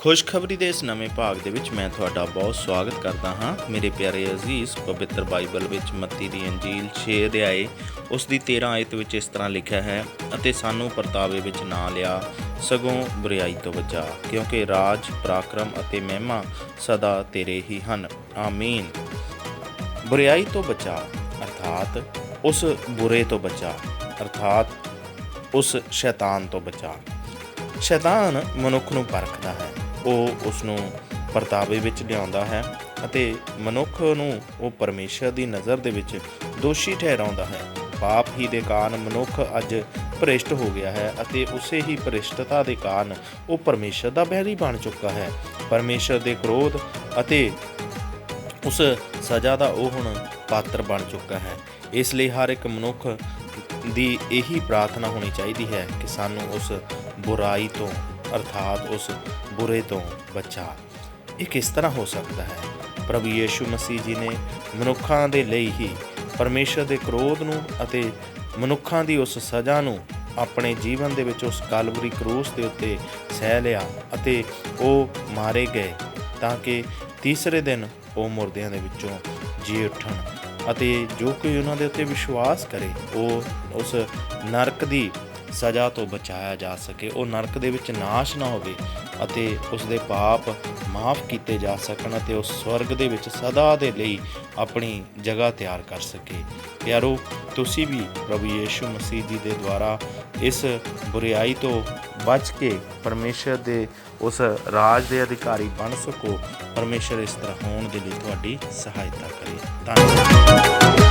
ਖੁਸ਼ਖਬਰੀ ਦੇ ਇਸ ਨਵੇਂ ਭਾਗ ਦੇ ਵਿੱਚ ਮੈਂ ਤੁਹਾਡਾ ਬਹੁਤ ਸਵਾਗਤ ਕਰਦਾ ਹਾਂ। ਮੇਰੇ ਪਿਆਰੇ ਅਜ਼ੀਜ਼, ਪਵਿੱਤਰ ਬਾਈਬਲ ਵਿੱਚ ਮੱਤੀ ਦੀ ਅੰਜੀਲ 6 ਅਧਿਆਏ, ਉਸ ਦੀ 13 ਆਇਤ ਵਿੱਚ ਇਸ ਤਰ੍ਹਾਂ ਲਿਖਿਆ ਹੈ, ਅਤੇ ਸਾਨੂੰ ਪਰਤਾਵੇ ਵਿੱਚ ਨਾ ਲਿਆ, ਸਗੋਂ ਬੁਰਾਈ ਤੋਂ ਬਚਾ, ਕਿਉਂਕਿ ਰਾਜ, ਪਰਾਕਰਮ ਅਤੇ ਮਹਿਮਾ ਸਦਾ ਤੇਰੇ ਹੀ ਹਨ। ਆਮੀਨ। ਬੁਰਾਈ ਤੋਂ ਬਚਾ, ਅਰਥਾਤ ਉਸ ਬੁਰੇ ਤੋਂ ਬਚਾ, ਅਰਥਾਤ ਉਸ ਸ਼ੈਤਾਨ ਤੋਂ ਬਚਾ। ਸ਼ੈਤਾਨ ਮਨੁੱਖ ਨੂੰ ਪਰਖਦਾ ਹੈ। ਉਹ ਉਸ ਨੂੰ ਪਰਤਾਵੇ ਵਿੱਚ ਲਿਆਉਂਦਾ ਹੈ ਅਤੇ ਮਨੁੱਖ ਨੂੰ ਉਹ ਪਰਮੇਸ਼ਰ ਦੀ ਨਜ਼ਰ ਦੇ ਵਿੱਚ ਦੋਸ਼ੀ ਠਹਿਰਾਉਂਦਾ ਹੈ। ਪਾਪ ਹੀ ਦੇ ਕਾਰਨ ਮਨੁੱਖ ਅੱਜ ਭ੍ਰਿਸ਼ਟ ਹੋ ਗਿਆ ਹੈ ਅਤੇ ਉਸੇ ਹੀ ਭ੍ਰਿਸ਼ਟਤਾ ਦੇ ਕਾਰਨ ਉਹ ਪਰਮੇਸ਼ਰ ਦਾ ਬਹਿਰੀ ਬਣ ਚੁੱਕਾ ਹੈ। ਪਰਮੇਸ਼ਰ ਦੇ ਕ੍ਰੋਧ ਅਤੇ ਉਸ ਸਜ਼ਾ ਦਾ ਉਹ ਹੁਣ ਪਾਤਰ ਬਣ ਚੁੱਕਾ ਹੈ। ਇਸ ਲਈ ਹਰ ਇੱਕ ਮਨੁੱਖ ਦੀ ਇਹੀ ਪ੍ਰਾਰਥਨਾ ਹੋਣੀ ਚਾਹੀਦੀ ਹੈ ਕਿ ਸਾਨੂੰ ਉਸ ਬੁਰਾਈ ਤੋਂ, ਅਰਥਾਤ ਉਸ ਬੁਰੇ ਤੋਂ ਬਚਾ। ਇਹ ਕਿਸ ਤਰ੍ਹਾਂ ਹੋ ਸਕਦਾ ਹੈ? ਪ੍ਰਭੂ ਯੀਸ਼ੂ ਮਸੀਹ ਜੀ ਨੇ ਮਨੁੱਖਾਂ ਦੇ ਲਈ ਹੀ ਪਰਮੇਸ਼ਰ ਦੇ ਕ੍ਰੋਧ ਨੂੰ ਅਤੇ ਮਨੁੱਖਾਂ ਦੀ ਉਸ ਸਜ਼ਾ ਨੂੰ ਆਪਣੇ ਜੀਵਨ ਦੇ ਵਿੱਚ ਉਸ ਕਾਲਵਰੀ ਕਰੂਸ ਦੇ ਉੱਤੇ ਸਹਿ ਲਿਆ ਅਤੇ ਉਹ ਮਾਰੇ ਗਏ ਤਾਂ ਕਿ ਤੀਸਰੇ ਦਿਨ ਉਹ ਮੁਰਦਿਆਂ ਦੇ ਵਿੱਚੋਂ ਜੀ ਉੱਠਣ ਅਤੇ ਜੋ ਕੋਈ ਉਹਨਾਂ ਦੇ ਉੱਤੇ ਵਿਸ਼ਵਾਸ ਕਰੇ, ਉਹ ਉਸ ਨਰਕ ਦੀ ਸਜ਼ਾ ਤੋਂ ਬਚਾਇਆ ਜਾ ਸਕੇ, ਉਹ ਨਰਕ ਦੇ ਵਿੱਚ ਨਾਸ਼ ਨਾ ਹੋਵੇ ਅਤੇ ਉਸ ਦੇ ਪਾਪ ਮਾਫ ਕੀਤੇ ਜਾ ਸਕਣ ਅਤੇ ਉਹ ਸਵਰਗ ਦੇ ਵਿੱਚ ਸਦਾ ਦੇ ਲਈ ਆਪਣੀ ਜਗ੍ਹਾ ਤਿਆਰ ਕਰ ਸਕੇ। ਪਿਆਰੋ, ਤੁਸੀਂ ਵੀ ਪ੍ਰਭੂ ਯੀਸ਼ੂ ਮਸੀਹ ਜੀ ਦੇ ਦੁਆਰਾ ਇਸ ਬੁਰਾਈ ਤੋਂ ਬਚ ਕੇ ਪਰਮੇਸ਼ਰ ਦੇ ਉਸ ਰਾਜ ਦੇ ਅਧਿਕਾਰੀ ਬਣ ਸਕੋ। ਪਰਮੇਸ਼ਰ ਇਸ ਤਰ੍ਹਾਂ ਹੋਣ ਦੇ ਲਈ ਤੁਹਾਡੀ ਸਹਾਇਤਾ ਕਰੇ। ਧੰਨਵਾਦ।